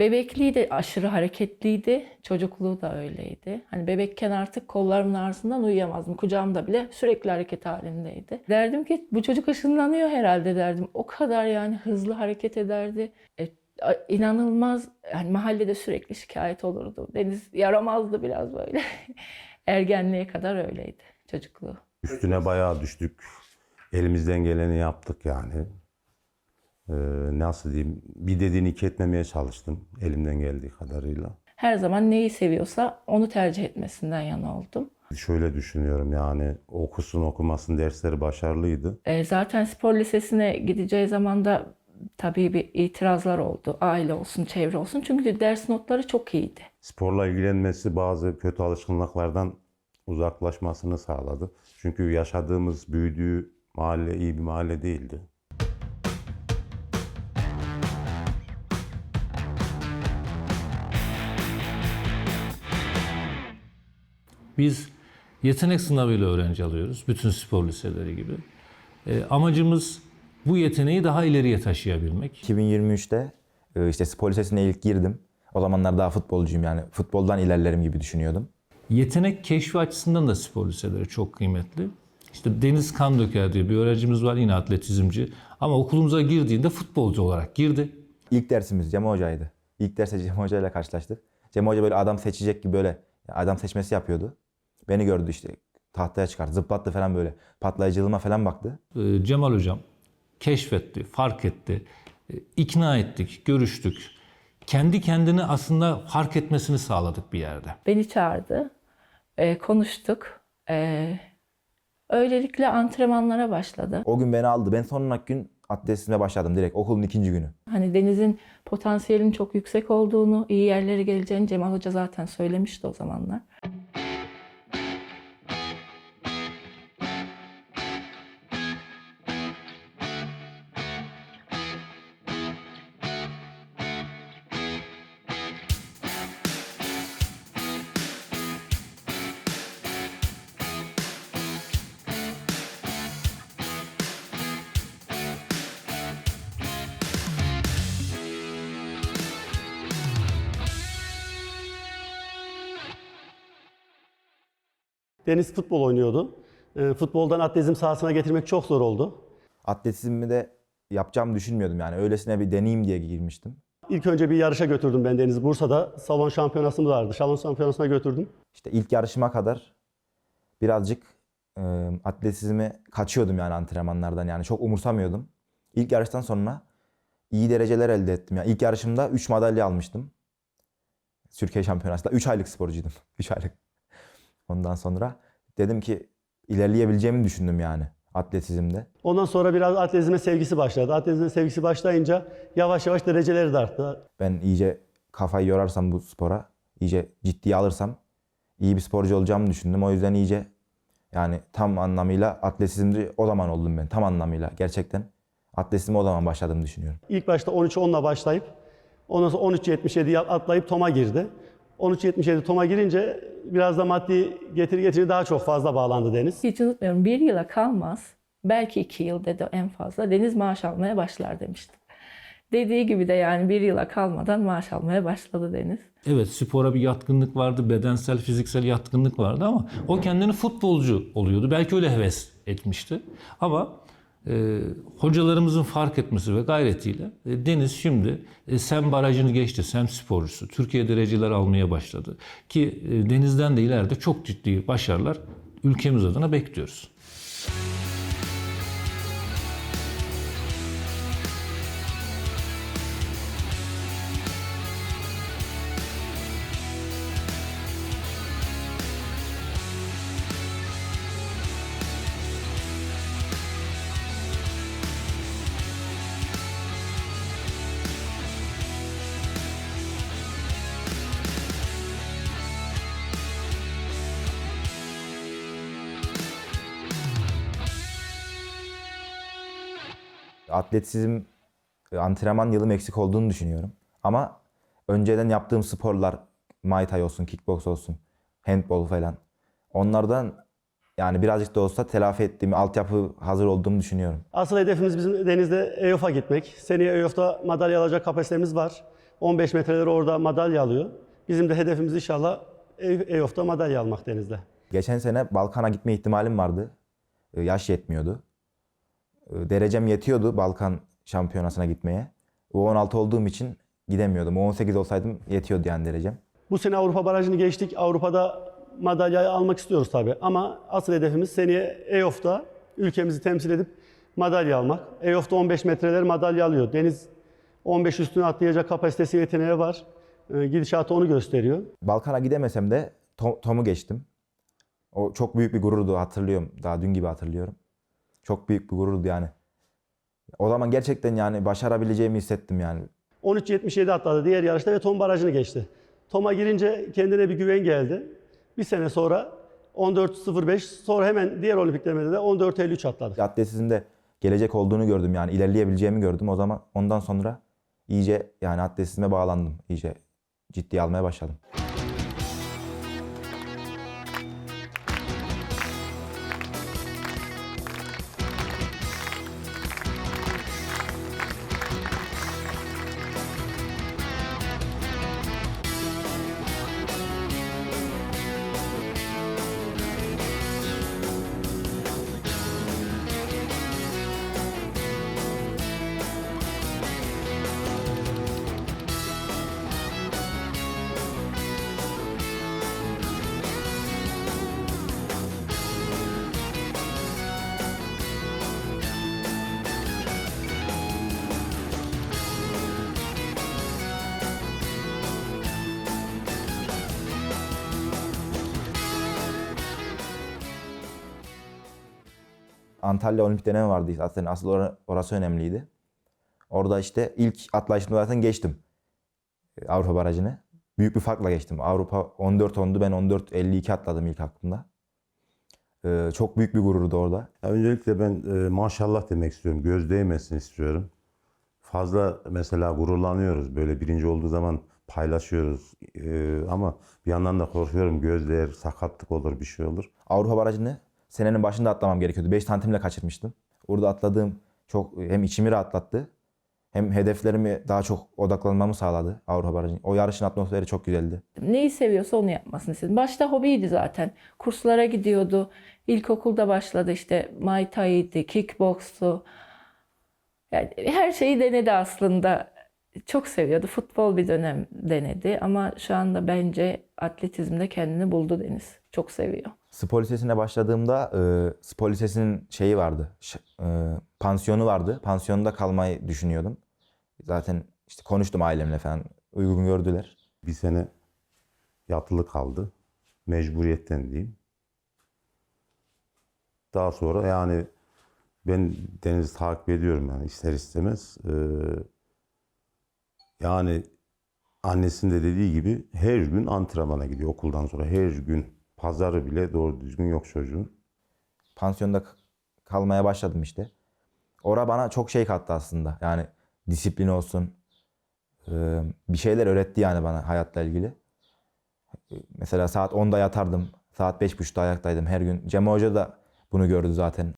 bebekliydi, aşırı hareketliydi. Çocukluğu da öyleydi. Hani bebekken artık kollarımın ağrısından uyuyamazdım. Kucağımda bile sürekli hareket halindeydi. Derdim ki bu çocuk ışınlanıyor herhalde derdim. O kadar yani hızlı hareket ederdi. E, inanılmaz yani mahallede sürekli şikayet olurdu. Deniz yaramazdı biraz böyle. Ergenliğe kadar öyleydi çocukluğu. Üstüne bayağı düştük. Elimizden geleni yaptık yani. Ee, nasıl diyeyim? Bir dediğini iki etmemeye çalıştım elimden geldiği kadarıyla. Her zaman neyi seviyorsa onu tercih etmesinden yana oldum. Şöyle düşünüyorum yani okusun okumasın dersleri başarılıydı. E, zaten spor lisesine gideceği zaman da tabii bir itirazlar oldu. Aile olsun, çevre olsun. Çünkü ders notları çok iyiydi. Sporla ilgilenmesi bazı kötü alışkanlıklardan uzaklaşmasını sağladı. Çünkü yaşadığımız, büyüdüğü mahalle iyi bir mahalle değildi. Biz yetenek sınavıyla öğrenci alıyoruz. Bütün spor liseleri gibi. E, amacımız bu yeteneği daha ileriye taşıyabilmek. 2023'te e, işte spor lisesine ilk girdim. O zamanlar daha futbolcuyum yani futboldan ilerlerim gibi düşünüyordum. Yetenek keşfi açısından da spor liseleri çok kıymetli. İşte Deniz Kandöker diye bir öğrencimiz var yine atletizmci. Ama okulumuza girdiğinde futbolcu olarak girdi. İlk dersimiz Cem Hoca'ydı. İlk derste Cem Hoca ile karşılaştık. Cem Hoca böyle adam seçecek gibi böyle adam seçmesi yapıyordu. Beni gördü işte tahtaya çıkardı, zıplattı falan böyle. Patlayıcılığıma falan baktı. Ee, Cemal Hocam keşfetti, fark etti, e, ikna ettik, görüştük. Kendi kendini aslında fark etmesini sağladık bir yerde. Beni çağırdı. e, konuştuk. E, öylelikle antrenmanlara başladı. O gün beni aldı. Ben sonraki gün atletizme başladım direkt okulun ikinci günü. Hani Deniz'in potansiyelinin çok yüksek olduğunu, iyi yerlere geleceğini Cemal Hoca zaten söylemişti o zamanlar. Deniz futbol oynuyordu. Ee, Futboldan atletizm sahasına getirmek çok zor oldu. Atletizmi de yapacağımı düşünmüyordum yani. Öylesine bir deneyeyim diye girmiştim. İlk önce bir yarışa götürdüm ben Deniz'i. Bursa'da salon şampiyonasımız vardı. Salon şampiyonasına götürdüm. İşte ilk yarışıma kadar birazcık e, atletizmi kaçıyordum yani antrenmanlardan yani çok umursamıyordum. İlk yarıştan sonra iyi dereceler elde ettim. Yani ilk yarışımda 3 madalya almıştım. Türkiye Şampiyonası'nda 3 aylık sporcuydum. 3 aylık. Ondan sonra dedim ki ilerleyebileceğimi düşündüm yani atletizmde. Ondan sonra biraz atletizme sevgisi başladı. Atletizme sevgisi başlayınca yavaş yavaş dereceleri de arttı. Ben iyice kafayı yorarsam bu spora, iyice ciddiye alırsam iyi bir sporcu olacağımı düşündüm. O yüzden iyice yani tam anlamıyla atletizmci o zaman oldum ben. Tam anlamıyla gerçekten atletizme o zaman başladığımı düşünüyorum. İlk başta 13-10'la başlayıp ondan sonra 13-77'ye atlayıp TOM'a girdi. 13-77 TOM'a girince biraz da maddi getiri getiri daha çok fazla bağlandı Deniz. Hiç unutmuyorum bir yıla kalmaz, belki iki yıl dedi en fazla Deniz maaş almaya başlar demiştim. Dediği gibi de yani bir yıla kalmadan maaş almaya başladı Deniz. Evet spora bir yatkınlık vardı, bedensel, fiziksel yatkınlık vardı ama o kendini futbolcu oluyordu. Belki öyle heves etmişti. Ama e, hocalarımızın fark etmesi ve gayretiyle e, Deniz şimdi e, SEM barajını geçti, SEM sporcusu. Türkiye dereceler almaya başladı. Ki e, Deniz'den de ileride çok ciddi başarılar ülkemiz adına bekliyoruz. Atletizm e, antrenman yılım eksik olduğunu düşünüyorum. Ama önceden yaptığım sporlar Muay Thai olsun, kickbox olsun, handball falan. Onlardan yani birazcık da olsa telafi ettiğimi, altyapı hazır olduğumu düşünüyorum. Asıl hedefimiz bizim Deniz'de EOF'a gitmek. Seneye EOF'ta madalya alacak kapasitemiz var. 15 metreleri orada madalya alıyor. Bizim de hedefimiz inşallah E- EOF'ta madalya almak denizde. Geçen sene Balkan'a gitme ihtimalim vardı. Ee, Yaş yetmiyordu. Ee, Derecem yetiyordu Balkan şampiyonasına gitmeye. U16 olduğum için gidemiyordum. U18 olsaydım yetiyordu yani derecem. Bu sene Avrupa barajını geçtik. Avrupa'da madalyayı almak istiyoruz tabii. Ama asıl hedefimiz seneye EOF'ta ülkemizi temsil edip madalya almak. EOF'ta 15 metreler madalya alıyor. Deniz 15 üstüne atlayacak kapasitesi yeteneği var. Ee, Gidişatı onu gösteriyor. Balkan'a gidemesem de Tom- Tom'u geçtim. O çok büyük bir gururdu hatırlıyorum. Daha dün gibi hatırlıyorum. Çok büyük bir gururdu yani. O zaman gerçekten yani başarabileceğimi hissettim yani. 13.77 atladı diğer yarışta ve Tom barajını geçti. Tom'a girince kendine bir güven geldi. Bir sene sonra 14.05 sonra hemen diğer olimpiklemede de 14.53 atladı. Atletizmde gelecek olduğunu gördüm yani ilerleyebileceğimi gördüm. O zaman ondan sonra iyice yani atletizme bağlandım. İyice ciddiye almaya başladım. Antalya Olimpik deneme vardı zaten asıl ora- orası önemliydi. Orada işte ilk atlayışımda zaten geçtim e, Avrupa barajını. Büyük bir farkla geçtim. Avrupa 14 ondu ben 14.52 atladım ilk aklımda. Ee, çok büyük bir gururdu orada. Ya öncelikle ben e, maşallah demek istiyorum. Göz değmesin istiyorum. Fazla mesela gururlanıyoruz. Böyle birinci olduğu zaman paylaşıyoruz. E, ama bir yandan da korkuyorum. Göz değer, sakatlık olur, bir şey olur. Avrupa barajını senenin başında atlamam gerekiyordu. 5 santimle kaçırmıştım. Orada atladığım çok hem içimi rahatlattı hem hedeflerimi daha çok odaklanmamı sağladı Avrupa barajı. O yarışın atmosferi çok güzeldi. Neyi seviyorsa onu yapmasını istedim. Başta hobiydi zaten. Kurslara gidiyordu. İlkokulda başladı işte Muay Thai'ydi, kickbokstu. Yani her şeyi denedi aslında. Çok seviyordu. Futbol bir dönem denedi ama şu anda bence atletizmde kendini buldu Deniz. Çok seviyor. Spor lisesine başladığımda e, spor lisesinin şeyi vardı. ş- e, pansiyonu vardı. Pansiyonda kalmayı düşünüyordum. Zaten işte konuştum ailemle falan. Uygun gördüler. Bir sene yatılı kaldı. Mecburiyetten diyeyim. Daha sonra yani ben Deniz'i takip ediyorum yani ister istemez. Ee, yani annesinin de dediği gibi her gün antrenmana gidiyor okuldan sonra. Her gün pazarı bile doğru düzgün yok çocuğun. Pansiyonda kalmaya başladım işte. Ora bana çok şey kattı aslında. Yani disiplin olsun. e, bir şeyler öğretti yani bana hayatla ilgili. E, Mesela saat 10'da yatardım. Saat 5.30'da ayaktaydım her gün. Cem Hoca da bunu gördü zaten.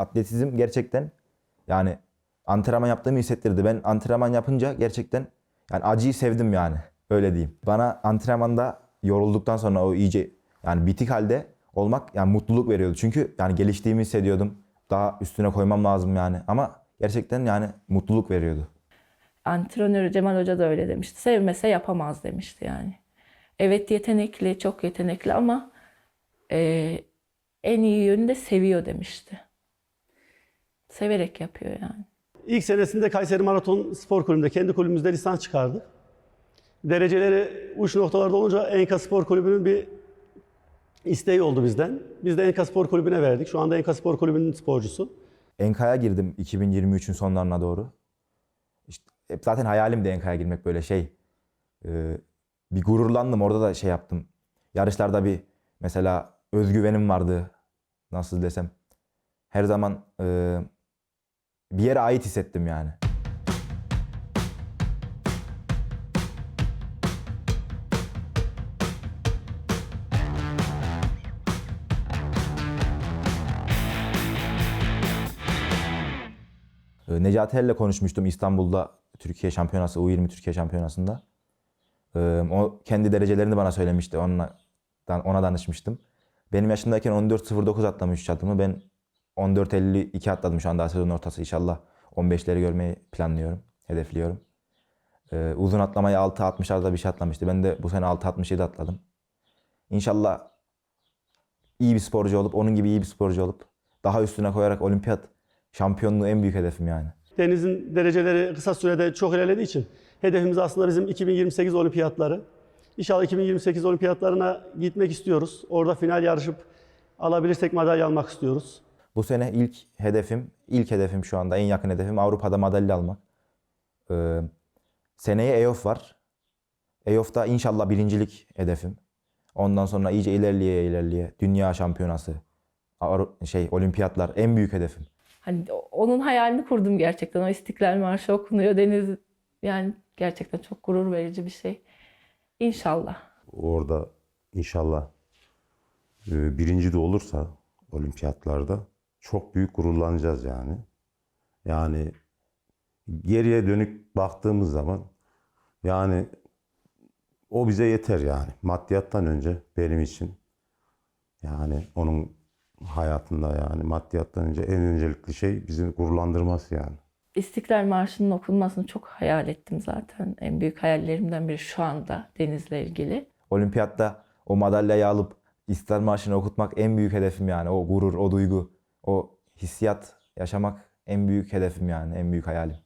Atletizm gerçekten yani antrenman yaptığımı hissettirdi. Ben antrenman yapınca gerçekten yani acıyı sevdim yani. Öyle diyeyim. Bana antrenmanda yorulduktan sonra o iyice yani bitik halde olmak yani mutluluk veriyordu. Çünkü yani geliştiğimi hissediyordum. Daha üstüne koymam lazım yani. Ama gerçekten yani mutluluk veriyordu. Antrenörü Cemal Hoca da öyle demişti. Sevmese yapamaz demişti yani. Evet yetenekli, çok yetenekli ama e, en iyi yönü de seviyor demişti. Severek yapıyor yani. İlk senesinde Kayseri Maraton Spor Kulübü'nde kendi kulübümüzde lisans çıkardık. Dereceleri uç noktalarda olunca Enka Spor Kulübü'nün bir isteği oldu bizden. Biz de Enka Spor Kulübü'ne verdik. Şu anda Enka Spor Kulübü'nün sporcusu. Enka'ya girdim 2023'ün sonlarına doğru. İşte hep zaten hayalim de Enka'ya girmek böyle şey. Ee, bir gururlandım orada da şey yaptım. Yarışlarda bir mesela özgüvenim vardı. Nasıl desem. Her zaman e, bir yere ait hissettim yani. Ee, Necati Er'le konuşmuştum İstanbul'da Türkiye Şampiyonası, U20 Türkiye Şampiyonası'nda. Ee, O kendi derecelerini bana söylemişti. Onunla, ona danışmıştım. Benim yaşımdayken 14.09 atlamış üç atımı. Ben 14.52 atladım şu anda sezon ortası. İnşallah 15'leri görmeyi planlıyorum, hedefliyorum. Ee, uzun atlamayı 6.60'larda bir şey atlamıştı. Ben de bu sene 6.67 atladım. İnşallah iyi bir sporcu olup, onun gibi iyi bir sporcu olup daha üstüne koyarak olimpiyat şampiyonluğu en büyük hedefim yani. Deniz'in dereceleri kısa sürede çok ilerlediği için hedefimiz aslında bizim 2028 olimpiyatları. İnşallah 2028 olimpiyatlarına gitmek istiyoruz. Orada final yarışıp alabilirsek madalya almak istiyoruz. Bu sene ilk hedefim, ilk hedefim şu anda en yakın hedefim Avrupa'da madalya almak. Ee, seneye EOF var. EOF'da inşallah birincilik hedefim. Ondan sonra iyice ilerleye ilerleye dünya şampiyonası, şey olimpiyatlar en büyük hedefim. Hani onun hayalini kurdum gerçekten. O İstiklal Marşı okunuyor. Deniz yani gerçekten çok gurur verici bir şey. İnşallah. Orada inşallah e, birinci de olursa olimpiyatlarda çok büyük gururlanacağız yani. Yani geriye dönük baktığımız zaman yani o bize yeter yani. Maddiyattan önce benim için yani onun hayatında yani maddiyattan önce en öncelikli şey bizi gururlandırması yani. İstiklal Marşı'nın okunmasını çok hayal ettim zaten. En büyük hayallerimden biri şu anda Deniz'le ilgili. Olimpiyatta o madalyayı alıp İstiklal Marşı'nı okutmak en büyük hedefim yani. O gurur, o duygu, o hissiyat yaşamak en büyük hedefim yani, en büyük hayalim.